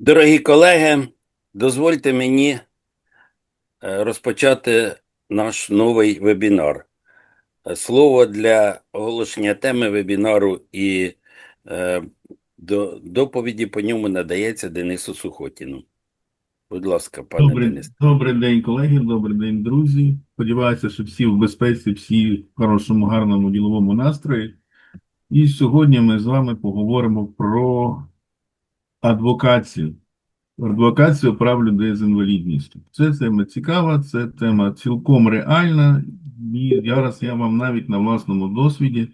Дорогі колеги, дозвольте мені е, розпочати наш новий вебінар. Е, Слово для оголошення теми вебінару і е, до, доповіді по ньому надається Денису Сухотіну. Будь ласка, пане Добрий, Денис. добрий день, колеги, добрий день, друзі. Сподіваюся, що всі в безпеці, всі в хорошому, гарному діловому настрої. І сьогодні ми з вами поговоримо про адвокацію. Адвокацію прав людей з інвалідністю. Це тема цікава, це тема цілком реальна. І зараз я вам навіть на власному досвіді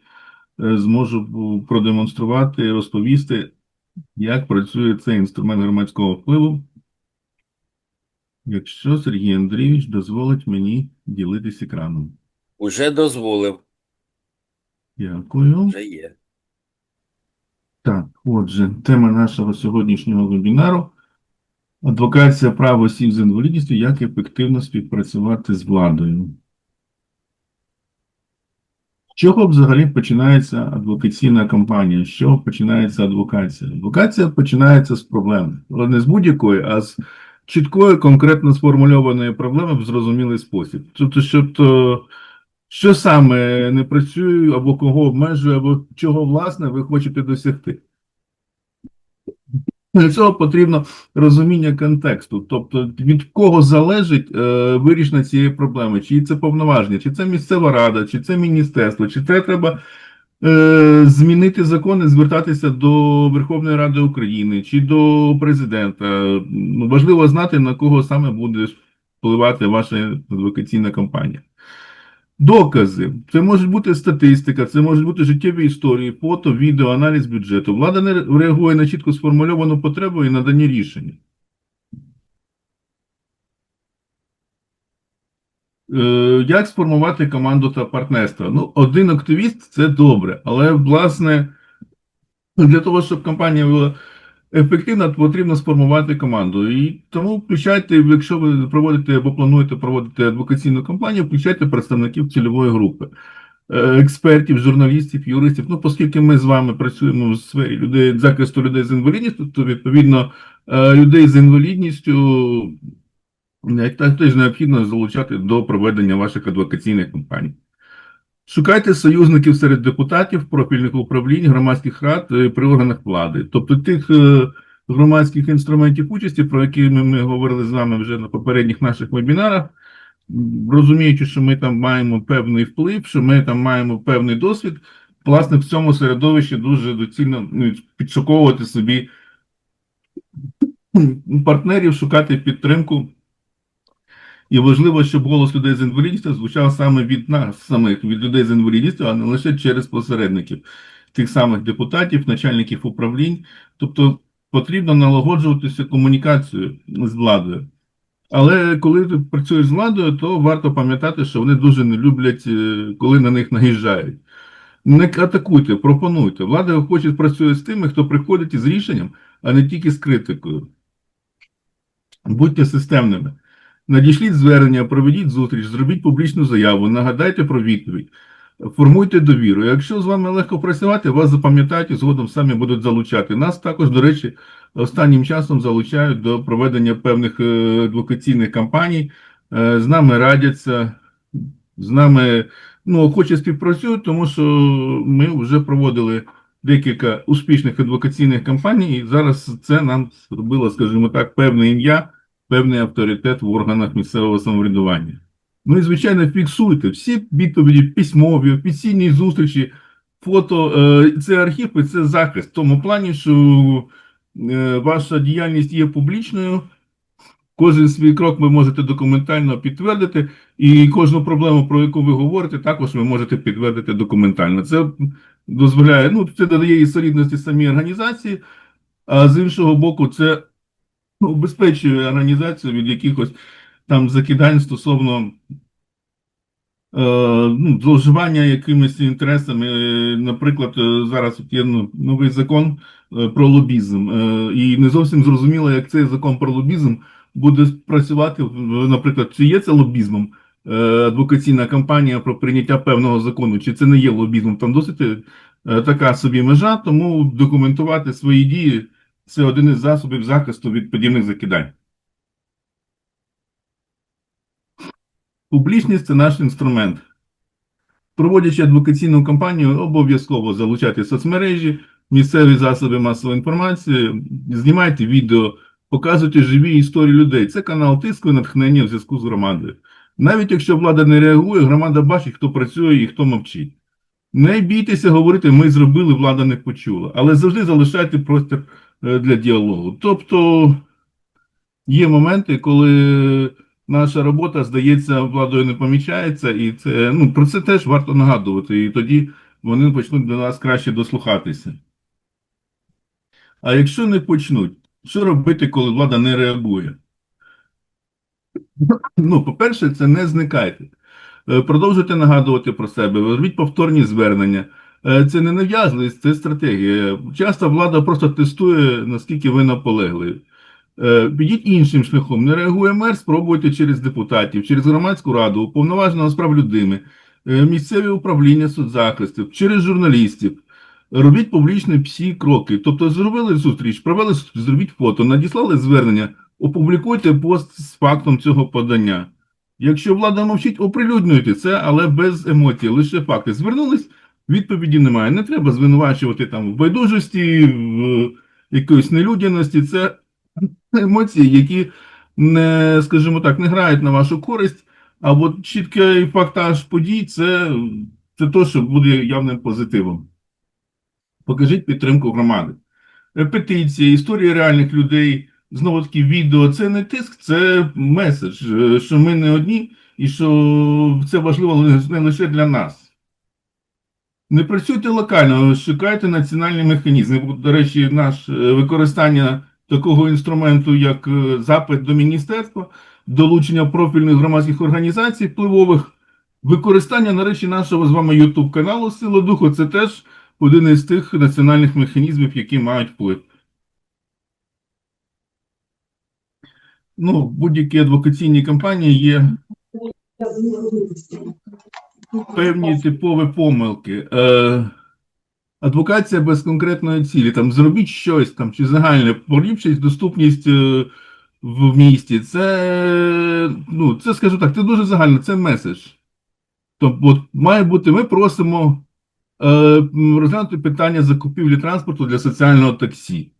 е, зможу продемонструвати, розповісти, як працює цей інструмент громадського впливу. Якщо Сергій Андрійович дозволить мені ділитись екраном. Уже дозволив, Дякую. вже є. Так, отже, тема нашого сьогоднішнього вебінару адвокація прав осіб з інвалідністю, як ефективно співпрацювати з владою. З чого взагалі починається адвокаційна кампанія? З чого починається адвокація? Адвокація починається з проблеми. Але не з будь-якої, а з чіткої, конкретно сформульованої проблеми в зрозумілий спосіб. Тобто, що, що саме не працює, або кого обмежує, або чого, власне, ви хочете досягти. Для цього потрібно розуміння контексту, тобто від кого залежить е, вирішення цієї проблеми, чи це повноваження, чи це місцева рада, чи це міністерство, чи це треба е, змінити закони, звертатися до Верховної Ради України, чи до президента. Важливо знати, на кого саме буде впливати ваша адвокаційна кампанія. Докази. Це може бути статистика, це можуть бути життєві історії, фото, відео, аналіз бюджету. Влада не реагує на чітко сформульовану потребу і надані рішення. Е, Як сформувати команду та партнерство? Ну, один активіст це добре, але, власне, для того, щоб компанія була ефективна, потрібно сформувати команду. І тому включайте, якщо ви проводите або плануєте проводити адвокаційну кампанію, включайте представників цільової групи, е, експертів, журналістів, юристів. Ну, оскільки ми з вами працюємо в сфері людей захисту людей з інвалідністю, то відповідно е, людей з інвалідністю е, так теж необхідно залучати до проведення ваших адвокаційних кампаній. Шукайте союзників серед депутатів, профільних управлінь, громадських рад е, при органах влади. Тобто тих е, громадських інструментів участі, про які ми, говорили з вами вже на попередніх наших вебінарах, розуміючи, що ми там маємо певний вплив, що ми там маємо певний досвід, власне, в цьому середовищі дуже доцільно ну, підшуковувати собі партнерів, шукати підтримку. І важливо, щоб голос людей з інвалідністю звучав саме від нас, самих від людей з інвалідністю, а не лише через посередників, тих самих депутатів, начальників управлінь. Тобто потрібно налагоджуватися комунікацією з владою. Але коли ти працюєш з владою, то варто пам'ятати, що вони дуже не люблять, е, коли на них наїжджають. Не атакуйте, пропонуйте. Влада хоче працює з тими, хто приходить із рішенням, а не тільки з критикою. Будьте системними. Надішліть звернення, проведіть зустріч, зробіть публічну заяву, нагадайте про відповідь, формуйте довіру. Якщо з вами легко працювати, вас запам'ятають і згодом самі будуть залучати. Нас також, до речі, останнім часом залучають до проведення певних е, адвокаційних кампаній, Е, з нами радяться, з нами ну, охоче співпрацюють, тому що ми вже проводили декілька успішних адвокаційних кампаній, і зараз це нам зробило, скажімо так, певне ім'я певний авторитет в органах місцевого самоврядування. Ну і, звичайно, фіксуйте всі відповіді письмові, офіційні зустрічі, фото. е, Це архів і це захист. В тому плані, що е, ваша діяльність є публічною. Кожен свій крок ви можете документально підтвердити, і кожну проблему, про яку ви говорите, також ви можете підтвердити документально. Це дозволяє, ну, це додає і солідності самій організації, а з іншого боку, це убезпечує організацію від якихось там закидань стосовно е, ну, зловживання якимись інтересами. Е, Наприклад, е, зараз є ну, новий закон про лобізм, і не зовсім зрозуміло, як цей закон про лобізм буде працювати, наприклад, чи є це лобізмом адвокаційна кампанія про прийняття певного закону, чи це не є лобізмом. Там досить така собі межа, тому документувати свої дії це один із засобів захисту від подібних закидань. Публічність це наш інструмент. Проводячи адвокаційну кампанію, обов'язково залучайте соцмережі, місцеві засоби масової інформації, знімайте відео, показуйте живі історії людей. Це канал тиску і натхнення в зв'язку з громадою. Навіть якщо влада не реагує, громада бачить, хто працює і хто мовчить. Не бійтеся говорити, ми зробили, влада не почула. Але завжди залишайте простір для діалогу. Тобто є моменти, коли наша робота, здається, владою не помічається, і це ну про це теж варто нагадувати. І тоді вони почнуть до нас краще дослухатися. А якщо не почнуть, що робити, коли влада не реагує? Ну, по-перше, це не зникайте. Е, Продовжуйте нагадувати про себе, робіть повторні звернення. Е, Це не нав'язливість, це стратегія. Часто влада просто тестує, наскільки ви наполегливі. Е, Підіть іншим шляхом. Не реагує мер, спробуйте через депутатів, через громадську раду, уповноваженого з прав людини, е, місцеві управління соцзахисту, через журналістів. Робіть публічні всі кроки. Тобто зробили зустріч, провели зробіть фото, надіслали звернення, опублікуйте пост з фактом цього подання. Якщо влада мовчить, оприлюднюйте це, але без емоцій, лише факти. Звернулись, відповіді немає. Не треба звинувачувати там в байдужості, в якоїсь нелюдяності. Це емоції, які не, скажімо так, не грають на вашу користь, а от чіткий фактаж подій це, це то, що буде явним позитивом. Покажіть підтримку громади. Е, Петиції, історії реальних людей, знову таки відео це не тиск, це меседж, е, що ми не одні і що це важливо не лише для нас. Не працюйте локально, шукайте національні механізми. До речі, наш е, використання такого інструменту, як е, запит до міністерства, долучення профільних громадських організацій впливових, використання, нарешті, нашого з вами YouTube каналу Сила Духу це теж один із тих національних механізмів, які мають вплив. Ну, будь-якій адвокаційній кампанії є певні типові помилки. Е, адвокація без конкретної цілі. Там зробіть щось там чи загальне, поліпшить доступність е, в місті. Це, ну, це, скажу так, це дуже загально, це меседж. Тобто, от, має бути, ми просимо е, розглянути питання закупівлі транспорту для соціального таксі.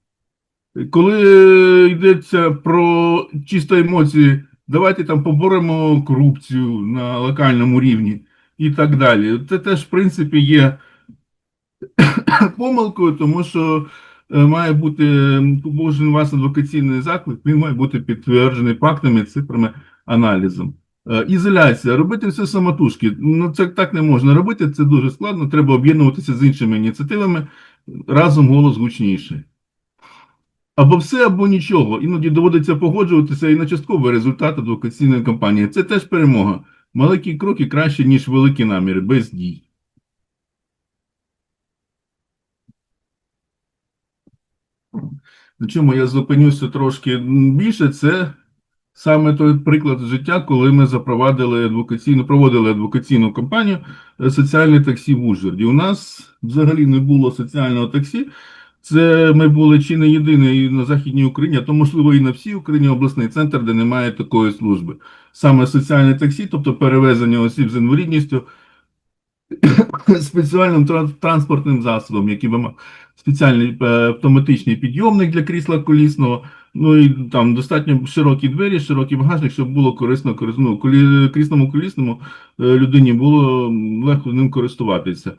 Коли е, йдеться про чисто емоції, давайте там поборемо корупцію на локальному рівні і так далі. Це теж, в принципі, є помилкою, тому що е, має бути кожен вас адвокаційний заклик, він має бути підтверджений фактами, цифрами, аналізом. Е, Ізоляція. Робити все самотужки. Ну, це так не можна робити, це дуже складно. Треба об'єднуватися з іншими ініціативами. Разом голос гучніший. Або все, або нічого. Іноді доводиться погоджуватися і на частковий результат адвокаційної кампанії. Це теж перемога. Маленькі кроки краще, ніж великі наміри, без дій. На чому я зупинюся трошки більше, це саме той приклад життя, коли ми запровадили адвокаційну, проводили адвокаційну кампанію е, соціальне таксі в Ужгороді. У нас взагалі не було соціального таксі. Це ми були чи не єдиний на Західній Україні, а то, можливо, і на всій Україні обласний центр, де немає такої служби. Саме соціальне таксі, тобто перевезення осіб з інвалідністю спеціальним транспортним засобом, який би мав спеціальний е, автоматичний підйомник для крісла колісного, ну і там достатньо широкі двері, широкий багажник, щоб було корисно корис- ну, колі- крісному колісному е, людині було легко ним користуватися.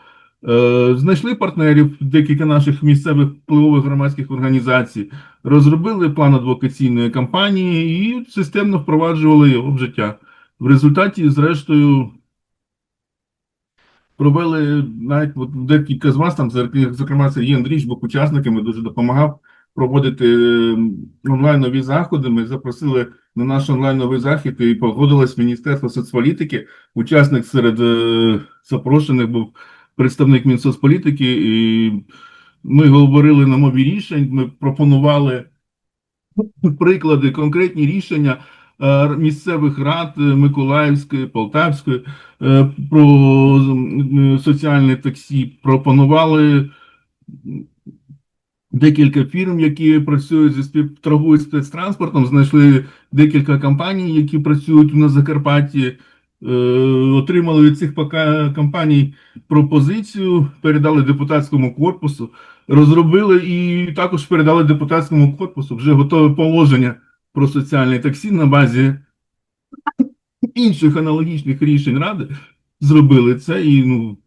Е, Знайшли партнерів, декілька наших місцевих впливових громадських організацій, розробили план адвокаційної кампанії і системно впроваджували його в життя. В результаті, зрештою, провели навіть от декілька з вас, там, зокрема, Сергій Андрійович був учасниками, дуже допомагав проводити онлайнові заходи. Ми запросили на наш онлайновий захід і погодилось Міністерство соцполітики. Учасник серед е, запрошених був представник Мінсоцполітики, і ми говорили на мові рішень, ми пропонували приклади, конкретні рішення е, місцевих рад е, Миколаївської, Полтавської е, про соціальне таксі, пропонували декілька фірм, які працюють зі співторгують спецтранспортом, знайшли декілька компаній, які працюють на Закарпатті, отримали від цих компаній пропозицію, передали депутатському корпусу, розробили і також передали депутатському корпусу вже готове положення про соціальне таксі на базі інших аналогічних рішень ради. Зробили це і ну.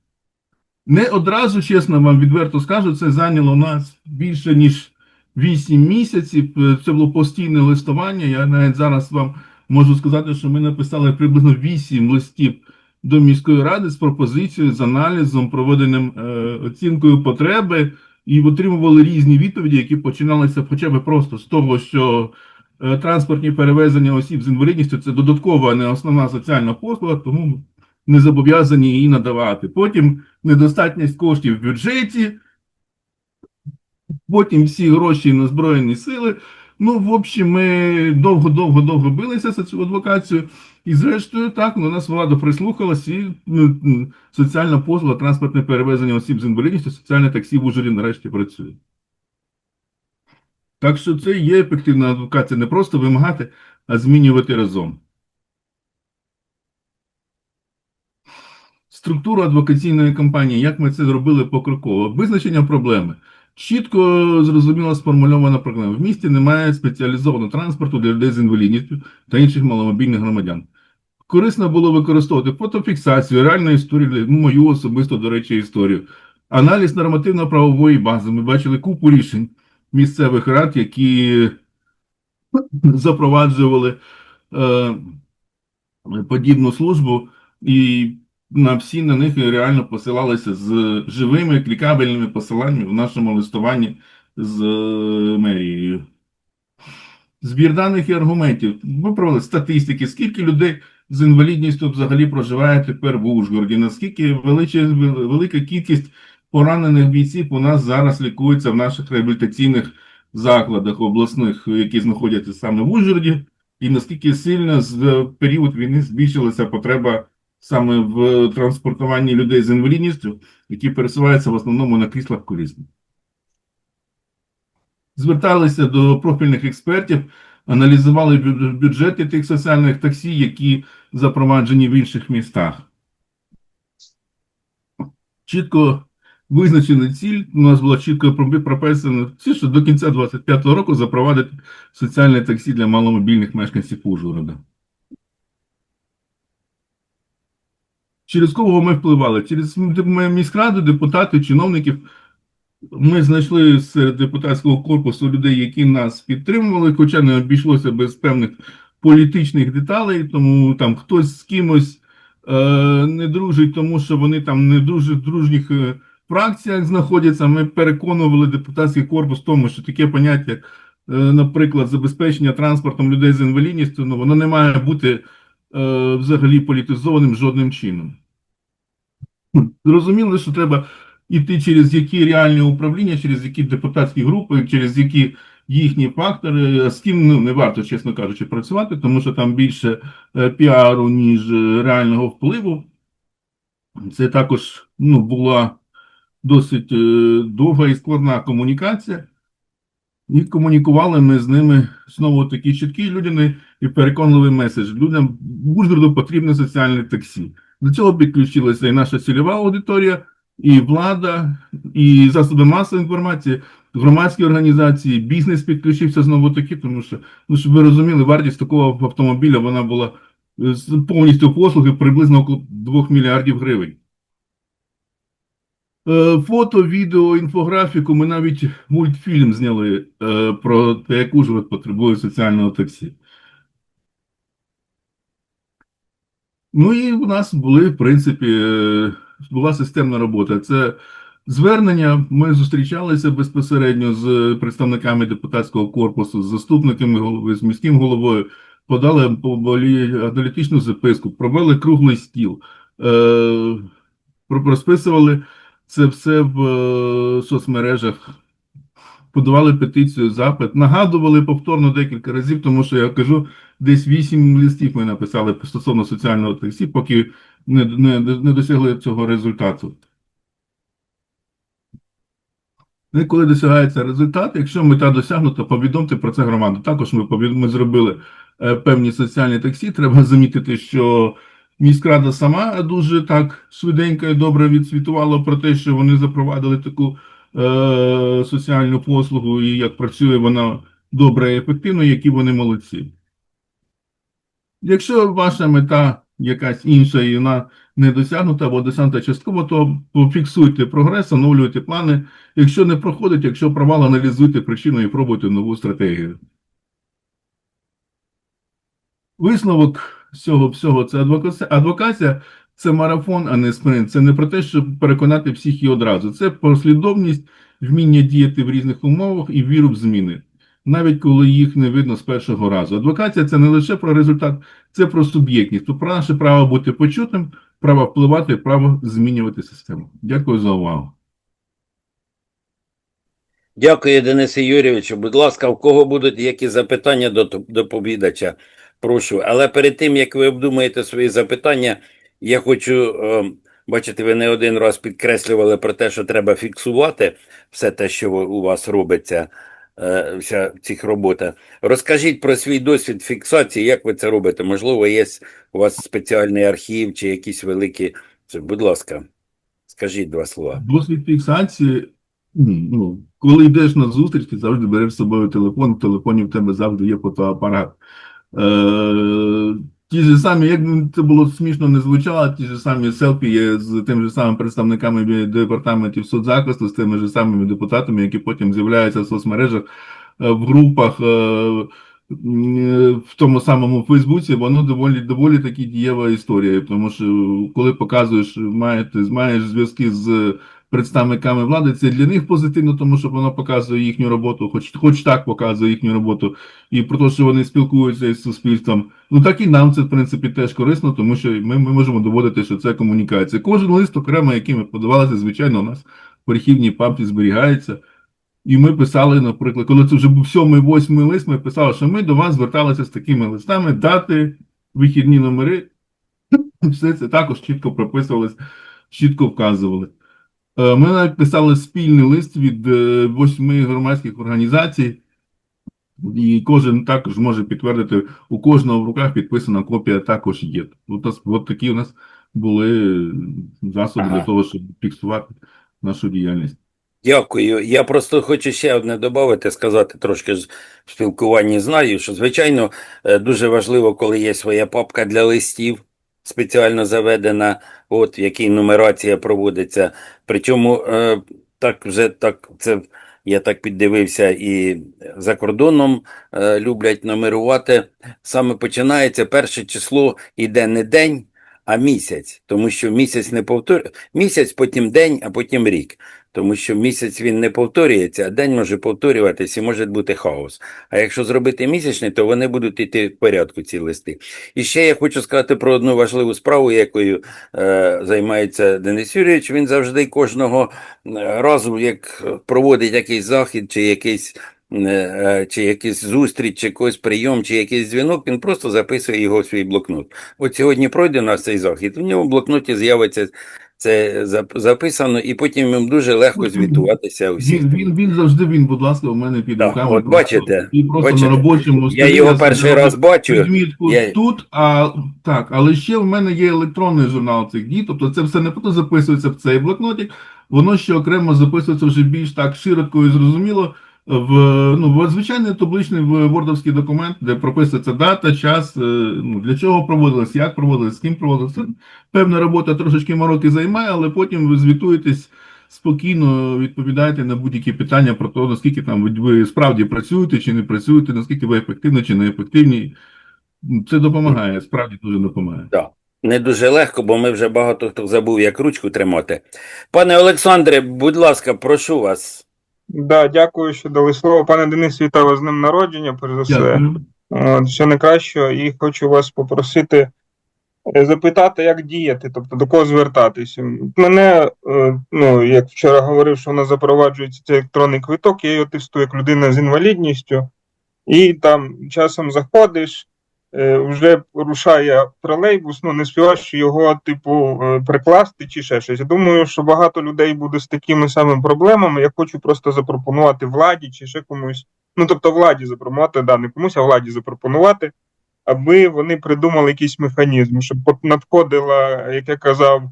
Не одразу, чесно вам відверто скажу, це зайняло нас більше ніж 8 місяців. Е, Це було постійне листування. Я навіть зараз вам можу сказати, що ми написали приблизно 8 листів до міської ради з пропозицією, з аналізом, проведенням е, оцінкою потреби, і отримували різні відповіді, які починалися хоча б просто з того, що е, транспортні перевезення осіб з інвалідністю це додаткова, не основна соціальна послуга, тому не зобов'язані її надавати. Потім недостатність коштів в бюджеті, потім всі гроші на Збройні сили. Ну, в общем, ми довго-довго-довго билися за цю адвокацію, і зрештою, так, ну, нас влада прислухалась, і ну, соціальна послуга, транспортне перевезення осіб з інвалідністю, соціальне таксі в Ужгороді нарешті працює. Так що це є ефективна адвокація, не просто вимагати, а змінювати разом. Структура адвокаційної кампанії, як ми це зробили покроково, визначення проблеми. Чітко зрозуміло сформульована проблема. В місті немає спеціалізованого транспорту для людей з інвалідністю та інших маломобільних громадян. Корисно було використовувати фотофіксацію, реальну історію, ну, мою особисто, до речі, історію. Аналіз нормативно-правової бази. Ми бачили купу рішень місцевих рад, які запроваджували е, подібну службу, і на всі на них реально посилалися з живими клікабельними посиланнями в нашому листуванні з е, мерією. Збір даних і аргументів. Ми провели статистики, скільки людей з інвалідністю взагалі проживає тепер в Ужгороді, наскільки величе, велика кількість поранених бійців у нас зараз лікується в наших реабілітаційних закладах обласних, які знаходяться саме в Ужгороді, і наскільки сильно з е, період війни збільшилася потреба саме в транспортуванні людей з інвалідністю, які пересуваються в основному на кріслах колісних. Зверталися до профільних експертів, аналізували бюджети тих соціальних таксі, які запроваджені в інших містах. Чітко визначена ціль, у нас була чітко пропи- прописана ціль, що до кінця 2025 року запровадити соціальне таксі для маломобільних мешканців Ужгорода. Через кого ми впливали? Через міськраду, депутатів, чиновників. Ми знайшли серед депутатського корпусу людей, які нас підтримували, хоча не обійшлося без певних політичних деталей, тому там хтось з кимось е, не дружить, тому що вони там не дуже дружніх е, фракціях знаходяться. Ми переконували депутатський корпус тому, що таке поняття, як, е, наприклад, забезпечення транспортом людей з інвалідністю, ну воно не має бути взагалі політизованим жодним чином. Зрозуміло, що треба іти через які реальні управління, через які депутатські групи, через які їхні фактори, з ким ну, не варто, чесно кажучи, працювати, тому що там більше е, піару, ніж е, реального впливу. Це також ну, була досить е, довга і складна комунікація. І комунікували ми з ними знову такі чіткі людяни і переконливий меседж. Людям Ужгороду потрібне соціальне таксі. До цього підключилася і наша цільова аудиторія, і влада, і засоби масової інформації, громадські організації, бізнес підключився знову таки, тому що, ну, щоб ви розуміли, вартість такого автомобіля вона була е, повністю послуги приблизно около 2 мільярдів гривень. Е, Фото, відео, інфографіку, ми навіть мультфільм зняли е, про те, як Ужгород потребує соціального таксі. Ну і у нас були, в принципі, е, була системна робота. Це звернення. Ми зустрічалися безпосередньо з представниками депутатського корпусу, з заступниками голови, з міським головою, подали аналітичну записку, провели круглий стіл, розписували це все в е, соцмережах. Подавали петицію, запит, нагадували повторно декілька разів, тому що я кажу, десь вісім листів ми написали стосовно соціального таксі, поки не, не, не досягли цього результату. Ну, і коли досягається результат, якщо мета досягнута, повідомте про це громаду. Також ми, ми зробили е, певні соціальні таксі. Треба замітити, що міськрада сама дуже так швиденько і добре відсвітувала про те, що вони запровадили таку е, соціальну послугу, і як працює вона добре і ефективно, які вони молодці. Якщо ваша мета якась інша і вона не досягнута або досягнута частково, то пофіксуйте прогрес, оновлюйте плани. Якщо не проходить, якщо провал, аналізуйте причину і пробуйте нову стратегію. Висновок всього всього це адвокація. Адвокація це марафон, а не спринт. Це не про те, щоб переконати всіх і одразу. Це послідовність, вміння діяти в різних умовах і віру в зміни, навіть коли їх не видно з першого разу. Адвокація це не лише про результат, це про суб'єктність, про наше право бути почутим, право впливати, право змінювати систему. Дякую за увагу. Дякую, Денисе Юрійовичу. Будь ласка, в кого будуть які запитання до доповідача? Прошу. Але перед тим, як ви обдумаєте свої запитання, я хочу, е, бачите, ви не один раз підкреслювали про те, що треба фіксувати все те, що у вас робиться, е, вся цих робота. Розкажіть про свій досвід фіксації, як ви це робите? Можливо, є у вас спеціальний архів чи якісь великі. Будь ласка, скажіть два слова. Досвід фіксації, ну, коли йдеш на зустріч, ти завжди береш з собою телефон, в телефоні в тебе завжди є фотоапарат. Е, ті ж самі, як це було смішно не звучало, ті ж самі селфі є з тим же самими представниками департаментів соцзахисту, з тими ж самими депутатами, які потім з'являються в соцмережах, е, в групах, е, в тому самому Фейсбуці, воно доволі доволі таки дієва історія. Тому що коли показуєш, маєте, маєш зв'язки з представниками влади, це для них позитивно, тому що воно показує їхню роботу, хоч, хоч так показує їхню роботу, і про те, що вони спілкуються із суспільством. Ну так і нам це в принципі теж корисно, тому що ми, ми можемо доводити, що це комунікація. Кожен лист окремо, який ми подавалися, звичайно, у нас в архівній папці зберігається. І ми писали, наприклад, коли це вже був сьомий, восьмий лист, ми писали, що ми до вас зверталися з такими листами, дати, вихідні номери. Все це також чітко прописувалось, чітко вказували. Е, Ми навіть писали спільний лист від е, восьми громадських організацій, і кожен також може підтвердити, у кожного в руках підписана копія також є. От, от такі у нас були засоби Ага. для того, щоб фіксувати нашу діяльність. Дякую. Я просто хочу ще одне додати, сказати трошки з- спілкуванні знаю, що, звичайно, е, дуже важливо, коли є своя папка для листів, спеціально заведена, от в якій нумерація проводиться. Причому е, так вже так це я так піддивився і за кордоном е, люблять нумерувати. Саме починається перше число іде не день, а місяць, тому що місяць не повторює. Місяць, потім день, а потім рік. Тому що місяць він не повторюється, а день може повторюватись і може бути хаос. А якщо зробити місячний, то вони будуть йти в порядку ці листи. І ще я хочу сказати про одну важливу справу, якою е, займається Денис Юрійович. Він завжди кожного е, разу, як проводить якийсь захід, чи якийсь. Е, Чи якийсь зустріч, чи якийсь прийом, чи якийсь дзвінок, він просто записує його в свій блокнот. От сьогодні пройде нас цей захід, в ньому в блокноті з'явиться це записано, і потім їм дуже легко звітуватися усіх. Він, він, він завжди він, будь ласка, у мене під Так, руками. от бачите, і просто бачите. на робочому Я його перший раз бачу. Я- тут, а так, але ще в мене є електронний журнал цих дій, тобто це все не просто записується в цей блокнотик, воно ще окремо записується вже більш так широко і зрозуміло в ну звичайний табличний вордовський документ, де прописується дата, час, е, ну для чого проводилось, як проводилось, з ким проводилось. Певна робота трошечки мороки займає, але потім ви звітуєтесь спокійно, відповідаєте на будь-які питання про те, наскільки там ви, справді працюєте чи не працюєте, наскільки ви ефективні чи не ефективні. Це допомагає, справді дуже допомагає. Не дуже легко, бо ми вже багато хто забув, як ручку тримати. Пане Олександре, будь ласка, прошу вас. Да, дякую, що дали слово. Пане Денис, вітаю вас з ним народження, перш за все. Дякую. От, Все найкращого, і хочу вас попросити е, запитати, як діяти, тобто до кого звертатися. Мене, е, ну, як вчора говорив, що нас запроваджується цей електронний квиток, я його тестую як людина з інвалідністю, і там часом заходиш, вже рушає тролейбус, ну не співаєш його, типу, е, прикласти чи ще щось. Я думаю, що багато людей буде з такими самими проблемами. Я хочу просто запропонувати владі чи ще комусь. Ну тобто владі запропонувати, да, не комусь, а владі запропонувати, аби вони придумали якийсь механізм, щоб надходила, як я казав,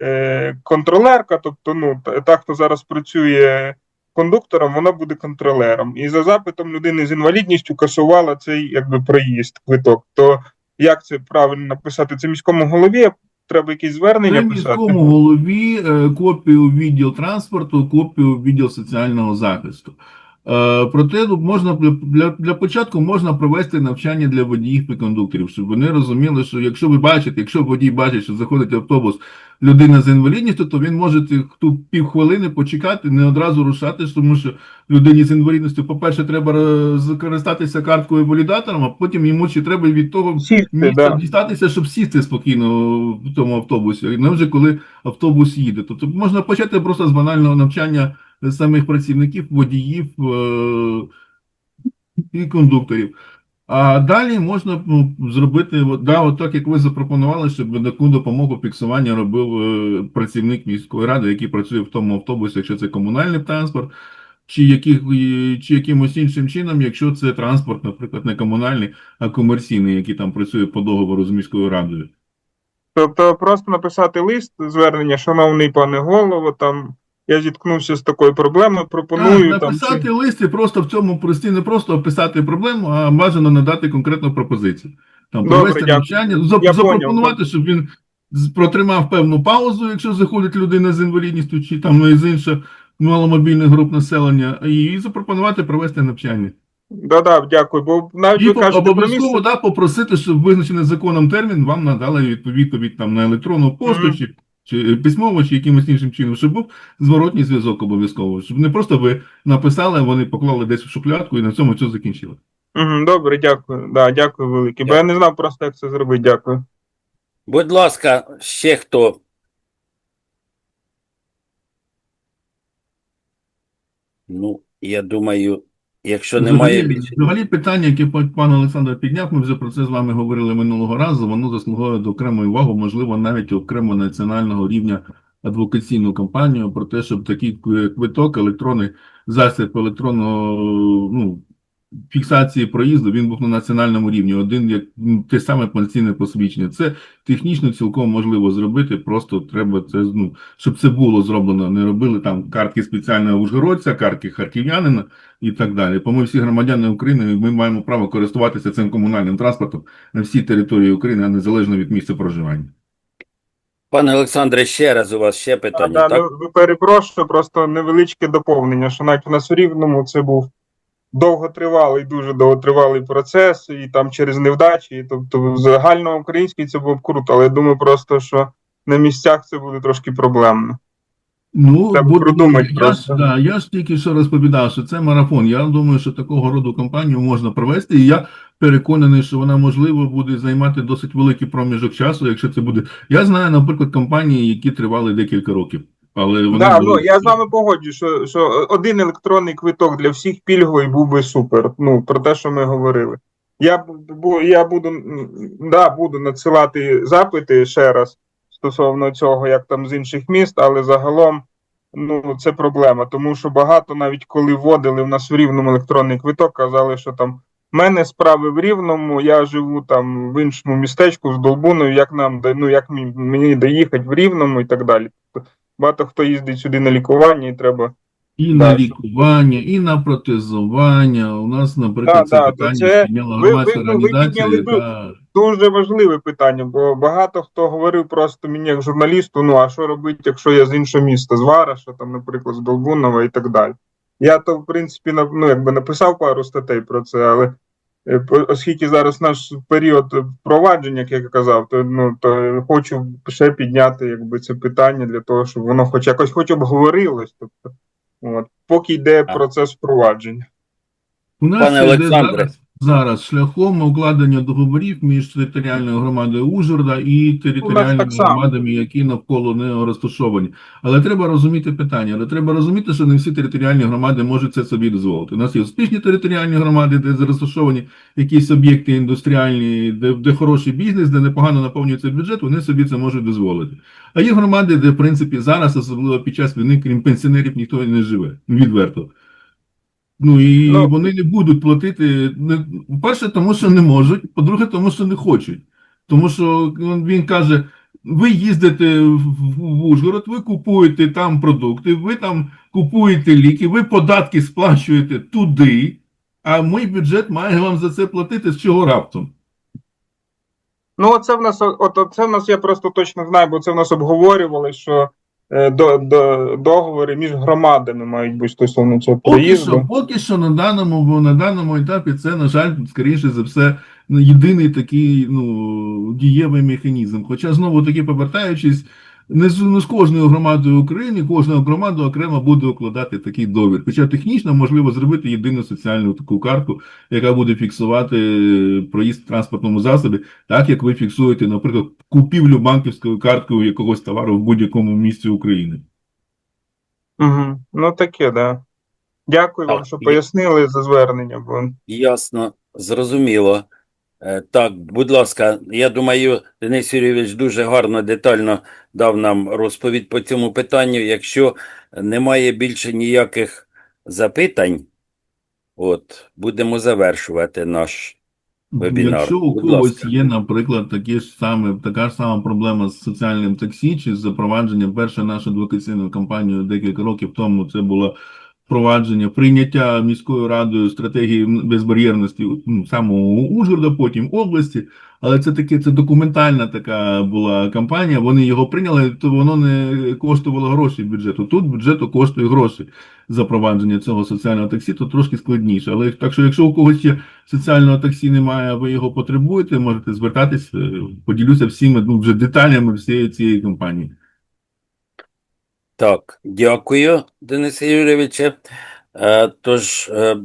е, контролерка, тобто, ну, та, хто зараз працює кондуктором, вона буде контролером. І за запитом людини з інвалідністю касувала цей якби проїзд, квиток. То як це правильно написати? Це міському голові треба якісь звернення Це писати. міському голові е, копію відділ транспорту, копію відділ соціального захисту. Е, Проте можна для, для, початку можна провести навчання для водіїв і кондукторів, щоб вони розуміли, що якщо ви бачите, якщо водій бачить, що заходить автобус людина з інвалідністю, то він може тут півхвилини почекати, не одразу рушати, тому що людині з інвалідністю, по-перше, треба скористатися карткою валідатором, а потім йому ще треба від того Сісти, місця да. дістатися, щоб сісти спокійно в тому автобусі, не вже коли автобус їде. Тобто можна почати просто з банального навчання самих працівників, водіїв е- і кондукторів. А далі можна ну, зробити, да, от так, як ви запропонували, щоб таку допомогу фіксування робив е, працівник міської ради, який працює в тому автобусі, якщо це комунальний транспорт, чи, яких, чи якимось іншим чином, якщо це транспорт, наприклад, не комунальний, а комерційний, який там працює по договору з міською радою. Тобто просто написати лист звернення, шановний пане голово, там я зіткнувся з такою проблемою, пропоную там. написати лист і просто в цьому прості, не просто описати проблему, а бажано надати конкретну пропозицію. Там Добре, провести навчання, зап- Я запропонувати, щоб він протримав певну паузу, якщо заходить людина з інвалідністю, чи там з інших маломобільних груп населення, і запропонувати провести навчання. Да-да, дякую. Бо навіть І ви кажете обов'язково місце. да, попросити, щоб визначений законом термін вам надали відповідь, там на електронну пошту, Мгм. чи, чи письмово, чи якимось іншим чином, щоб був зворотній зв'язок обов'язково. Щоб не просто ви написали, а вони поклали десь в шухлядку і на цьому все закінчили. Угу, добре, дякую. Да, дякую велике. Бо я не знав просто, як це зробити. Дякую. Будь ласка, ще хто? Ну, я думаю, якщо немає Взагалі, більше. взагалі питання, яке пан Олександр підняв, ми вже про це з вами говорили минулого разу. Воно заслуговує до окремої уваги, можливо, навіть окремо національного рівня адвокаційну кампанію про те, щоб такий кви- квиток, електронний засіб електронного ну, фіксації проїзду, він був на національному рівні. Один як те саме пенсійне посвідчення. Це технічно цілком можливо зробити. Просто треба це ну, щоб це було зроблено. Не робили там картки спеціального ужгородця, картки харків'янина і так далі. Бо ми всі громадяни України, ми маємо право користуватися цим комунальним транспортом на всій території України, а незалежно від місця проживання. Пане Олександре, ще раз у вас ще А, питання, да, ну, ви перепрошую, просто невеличке доповнення, що навіть у нас у Рівному це був довготривалий, дуже довготривалий процес, і там через невдачі. І, тобто, загальноукраїнський це було б круто, але я думаю просто, що на місцях це буде трошки проблемно. Ну, Треба продумати я, просто. да, я ж тільки що розповідав, що це марафон. Я думаю, що такого роду кампанію можна провести, і я переконаний, що вона можливо буде займати досить великий проміжок часу, якщо це буде. Я знаю, наприклад, кампанії, які тривали декілька років. Але вони Да, були- ну, я з вами погоджуюсь, що, що один електронний квиток для всіх пільговий був би супер. Ну, про те, що ми говорили. Я, бу- я буду, да, буду надсилати запити ще раз стосовно цього, як там з інших міст, але загалом ну, це проблема. Тому що багато, навіть коли вводили в нас в рівному електронний квиток, казали, що там в мене справи в рівному, я живу там в іншому містечку з Долбуною, як нам ну, як мені доїхати в рівному і так далі. Багато хто їздить сюди на лікування і треба. І на лікування, і на протезування. У нас, наприклад, це питання підняла громадська організація, яка Дуже важливе питання, бо багато хто говорив просто мені як журналісту: ну а що робити, якщо я з іншого міста, з Вараша, там, наприклад, з Долбунова і так далі. Я то, в принципі, ну, якби написав пару статей про це, але оскільки зараз наш період впровадження, як я казав, то ну то хочу ще підняти якби це питання для того, щоб воно хоч якось хоч обговорилось. Тобто, от, поки йде процес впровадження. У нас Пане Олександре. зараз, зараз шляхом укладення договорів між територіальною громадою Ужгорода і територіальними громадами, які навколо нього розташовані. Але треба розуміти питання. Але треба розуміти, що не всі територіальні громади можуть це собі дозволити. У нас є успішні територіальні громади, де розташовані якісь об'єкти індустріальні, де, де хороший бізнес, де непогано наповнюється бюджет, вони собі це можуть дозволити. А є громади, де в принципі зараз, особливо під час війни, крім пенсіонерів, ніхто не живе відверто. Ну і Ну. вони не будуть платити. Не, перше, тому що не можуть, по-друге, тому що не хочуть. Тому що ну, він каже: ви їздите в, Ужгород, ви купуєте там продукти, ви там купуєте ліки, ви податки сплачуєте туди, а мій бюджет має вам за це платити з чого раптом. Ну, оце в нас, от, це в нас я просто точно знаю, бо це в нас обговорювали, що до, до, договори між громадами мають бути стосовно цього Поки проїзду. що, поки що на даному, на даному етапі це, на жаль, скоріше за все, єдиний такий ну, дієвий механізм. Хоча знову таки повертаючись, не з, не з кожною громадою України, кожна громада окремо буде укладати такий довір. Хоча технічно можливо зробити єдину соціальну таку карту, яка буде фіксувати е, проїзд в транспортному засобі, так як ви фіксуєте, наприклад, купівлю банківською карткою якогось товару в будь-якому місці України. Угу. Ну, таке, да. Дякую вам, що і- пояснили за звернення, бо Ясно, зрозуміло. Е, Так, будь ласка, я думаю, Денис Юрійович дуже гарно, детально дав нам розповідь по цьому питанню. Якщо немає більше ніяких запитань, от, будемо завершувати наш вебінар. Якщо у когось є, наприклад, такі ж саме, така ж сама проблема з соціальним таксі чи з запровадженням, перша наша адвокаційна кампанія декілька років тому це було впровадження, прийняття міською радою стратегії безбар'єрності ну, самого Ужгорода, потім області. Але це таке, це документальна така була кампанія. Вони його прийняли, то воно не коштувало гроші бюджету. Тут бюджету коштує гроші запровадження цього соціального таксі, то трошки складніше. Але так що, якщо у когось є соціального таксі немає, ви його потребуєте, можете звертатись, е, поділюся всіми ну, вже деталями всієї цієї кампанії. Так, дякую, Денисе Юрійовичу. Е, Тож, е,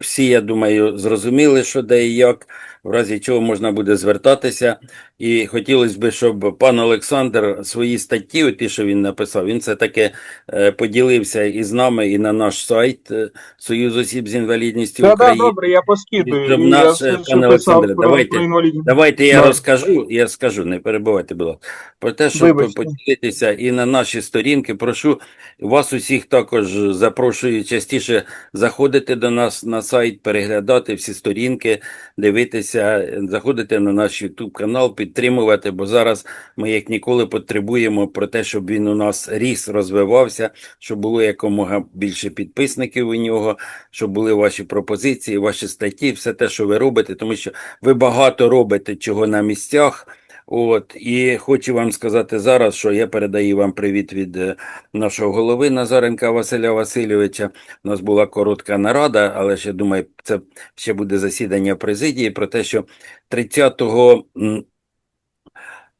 всі, я думаю, зрозуміли, що де і як, в разі чого можна буде звертатися. І хотілося б, щоб пан Олександр свої статті, ті, що він написав, він це таки е, поділився і з нами, і на наш сайт е, Союз осіб з інвалідністю да, да, України. добре, я поскидую. Щоб наш, я е, Олександре, про, давайте- Давайте я розкажу, я скажу, не перебувайте, будь ласка. Про те, щоб Вибачте. поділитися і на наші сторінки. Прошу вас усіх також запрошую частіше заходити до нас на сайт, переглядати всі сторінки, дивитися, заходити на наш YouTube канал, підтримувати, бо зараз ми як ніколи потребуємо про те, щоб він у нас ріс, розвивався, щоб було якомога більше підписників у нього, щоб були ваші пропозиції, ваші статті, все те, що ви робите, тому що ви багато робите чого на місцях. От і хочу вам сказати зараз, що я передаю вам привіт від е, нашого голови Назаренка Василя Васильовича. У нас була коротка нарада, але ще думаю, це ще буде засідання президії про те, що 30 м, е,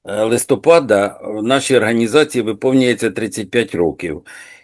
листопада в нашій організації виповнюється 35 років.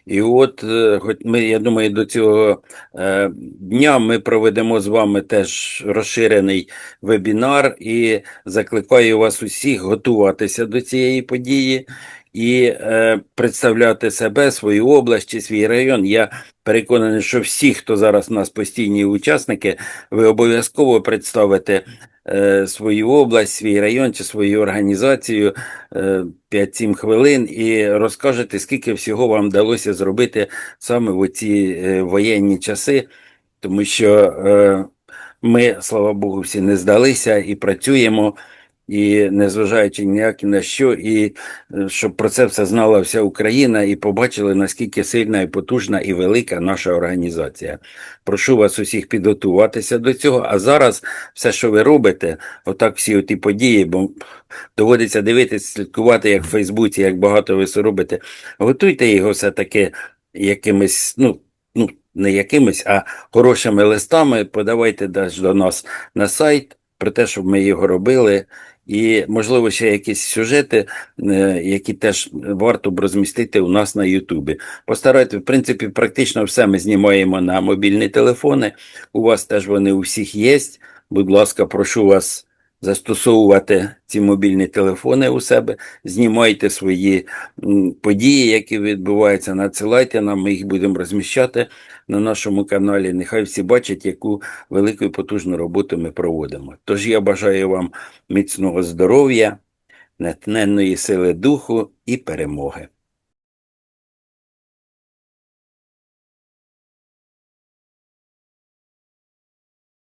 І от, е, хоч ми, я думаю, до цього е, дня ми проведемо з вами теж розширений вебінар і закликаю вас усіх готуватися до цієї події і е, представляти себе, свою область чи свій район. Я переконаний, що всі, хто зараз у нас постійні учасники, ви обов'язково представите е, свою область, свій район чи свою організацію е, 5-7 хвилин і розкажете, скільки всього вам вдалося зробити саме в ці е, воєнні часи, тому що е, ми, слава Богу, всі не здалися і працюємо, і незважаючи ніяк ні на що, і е, щоб про це все знала вся Україна і побачили, наскільки сильна і потужна і велика наша організація. Прошу вас усіх підготуватися до цього. А зараз все, що ви робите, отак всі оті події, бо доводиться дивитися, слідкувати, як в Фейсбуці, як багато ви робите. Готуйте його все-таки якимись, ну, ну, не якимись, а хорошими листами, подавайте до нас на сайт про те, щоб ми його робили. І, можливо, ще якісь сюжети, е, які теж варто б розмістити у нас на Ютубі. Постарайтесь, в принципі, практично все ми знімаємо на мобільні телефони. У вас теж вони у всіх є. Будь ласка, прошу вас застосовувати ці мобільні телефони у себе, знімайте свої події, які відбуваються, надсилайте нам, ми їх будемо розміщати на нашому каналі. Нехай всі бачать, яку велику і потужну роботу ми проводимо. Тож я бажаю вам міцного здоров'я, натненної сили духу і перемоги.